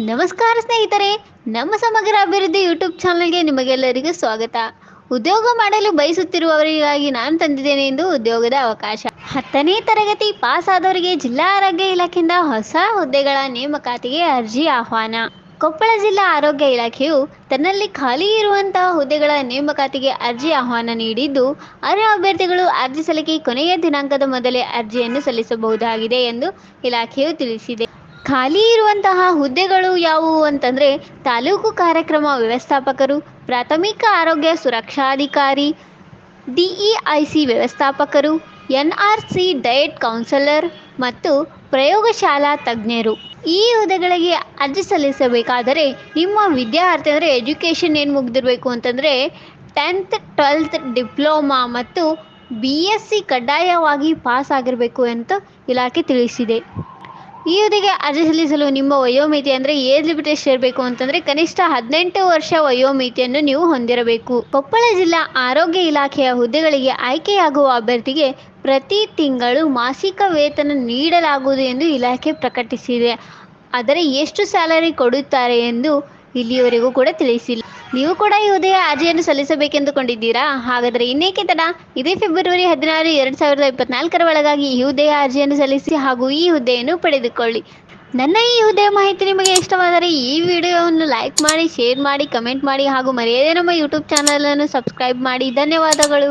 ನಮಸ್ಕಾರ ಸ್ನೇಹಿತರೆ, ನಮ್ಮ ಸಮಗ್ರ ಅಭಿವೃದ್ಧಿ ಯೂಟ್ಯೂಬ್ ಚಾನಲ್ಗೆ ನಿಮಗೆಲ್ಲರಿಗೂ ಸ್ವಾಗತ. ಉದ್ಯೋಗ ಮಾಡಲು ಬಯಸುತ್ತಿರುವವರಿಗಾಗಿ ನಾನು ತಂದಿದ್ದೇನೆ ಎಂದು ಉದ್ಯೋಗದ ಅವಕಾಶ. ಹತ್ತನೇ ತರಗತಿ ಪಾಸ್ ಆದವರಿಗೆ ಜಿಲ್ಲಾ ಆರೋಗ್ಯ ಇಲಾಖೆಯಿಂದ ಹೊಸ ಹುದ್ದೆಗಳ ನೇಮಕಾತಿಗೆ ಅರ್ಜಿ ಆಹ್ವಾನ. ಕೊಪ್ಪಳ ಜಿಲ್ಲಾ ಆರೋಗ್ಯ ಇಲಾಖೆಯು ತನ್ನಲ್ಲಿ ಖಾಲಿ ಇರುವಂತಹ ಹುದ್ದೆಗಳ ನೇಮಕಾತಿಗೆ ಅರ್ಜಿ ಆಹ್ವಾನ ನೀಡಿದ್ದು ಅರೆ ಅಭ್ಯರ್ಥಿಗಳು ಅರ್ಜಿ ಸಲ್ಲಿಕೆ ಕೊನೆಯ ದಿನಾಂಕದ ಮೊದಲೇ ಅರ್ಜಿಯನ್ನು ಸಲ್ಲಿಸಬಹುದಾಗಿದೆ ಎಂದು ಇಲಾಖೆಯು ತಿಳಿಸಿದೆ. ಖಾಲಿ ಇರುವಂತಹ ಹುದ್ದೆಗಳು ಯಾವುವು ಅಂತಂದರೆ ತಾಲೂಕು ಕಾರ್ಯಕ್ರಮ ವ್ಯವಸ್ಥಾಪಕರು, ಪ್ರಾಥಮಿಕ ಆರೋಗ್ಯ ಸುರಕ್ಷಾಧಿಕಾರಿ, ಡಿಇಐಸಿ ವ್ಯವಸ್ಥಾಪಕರು, ಎನ್ಆರ್ಸಿ ಡಯಟ್ ಕೌನ್ಸಲರ್ ಮತ್ತು ಪ್ರಯೋಗಶಾಲಾ ತಜ್ಞರು. ಈ ಹುದ್ದೆಗಳಿಗೆ ಅರ್ಜಿ ಸಲ್ಲಿಸಬೇಕಾದರೆ ನಿಮ್ಮ ವಿದ್ಯಾರ್ಥಿ ಅಂದರೆ ಎಜುಕೇಷನ್ ಏನು ಮುಗಿದಿರಬೇಕು ಅಂತಂದರೆ ಟೆಂತ್, ಟ್ವೆಲ್ತ್ ಡಿಪ್ಲೊಮಾ ಮತ್ತು ಬಿ ಎಸ್ ಸಿ ಕಡ್ಡಾಯವಾಗಿ ಪಾಸ್ ಆಗಿರಬೇಕು ಅಂತ ಇಲಾಖೆ ತಿಳಿಸಿದೆ. ಈ ಹುದ್ದೆಗೆ ಅರ್ಜಿ ಸಲ್ಲಿಸಲು ನಿಮ್ಮ ವಯೋಮಿತಿ ಅಂದರೆ ಏಜ್ ಲಿಮಿಟ್ ಸೇರಬೇಕು ಇರಬೇಕು ಅಂತಂದರೆ ಕನಿಷ್ಠ ಹದಿನೆಂಟು ವರ್ಷ ವಯೋಮಿತಿಯನ್ನು ನೀವು ಹೊಂದಿರಬೇಕು. ಕೊಪ್ಪಳ ಜಿಲ್ಲಾ ಆರೋಗ್ಯ ಇಲಾಖೆಯ ಹುದ್ದೆಗಳಿಗೆ ಆಯ್ಕೆಯಾಗುವ ಅಭ್ಯರ್ಥಿಗೆ ಪ್ರತಿ ತಿಂಗಳು ಮಾಸಿಕ ವೇತನ ನೀಡಲಾಗುವುದು ಎಂದು ಇಲಾಖೆ ಪ್ರಕಟಿಸಿದೆ. ಆದರೆ ಎಷ್ಟು ಸ್ಯಾಲರಿ ಕೊಡುತ್ತಾರೆ ಎಂದು ಇಲ್ಲಿಯವರೆಗೂ ಕೂಡ ತಿಳಿಸಿಲ್ಲ. ನೀವು ಕೂಡ ಈ ಹುದ್ದೆಯ ಅರ್ಜಿಯನ್ನು ಸಲ್ಲಿಸಬೇಕೆಂದುಕೊಂಡಿದ್ದೀರಾ? ಹಾಗಾದರೆ ಇನ್ನೇಕೆ ತಡ? ಇದೇ ಫೆಬ್ರವರಿ ಹದಿನಾರು, ಎರಡು ಸಾವಿರದ ಇಪ್ಪತ್ನಾಲ್ಕರ ಒಳಗಾಗಿ ಈ ಹುದ್ದೆಯ ಅರ್ಜಿಯನ್ನು ಸಲ್ಲಿಸಿ ಹಾಗೂ ಈ ಹುದ್ದೆಯನ್ನು ಪಡೆದುಕೊಳ್ಳಿ. ನನ್ನ ಈ ಹುದ್ದೆಯ ಮಾಹಿತಿ ನಿಮಗೆ ಇಷ್ಟವಾದರೆ ಈ ವಿಡಿಯೋವನ್ನು ಲೈಕ್ ಮಾಡಿ, ಶೇರ್ ಮಾಡಿ, ಕಮೆಂಟ್ ಮಾಡಿ ಹಾಗೂ ಮರೆಯದೇ ನಮ್ಮ ಯೂಟ್ಯೂಬ್ ಚಾನಲನ್ನು ಸಬ್ಸ್ಕ್ರೈಬ್ ಮಾಡಿ. ಧನ್ಯವಾದಗಳು.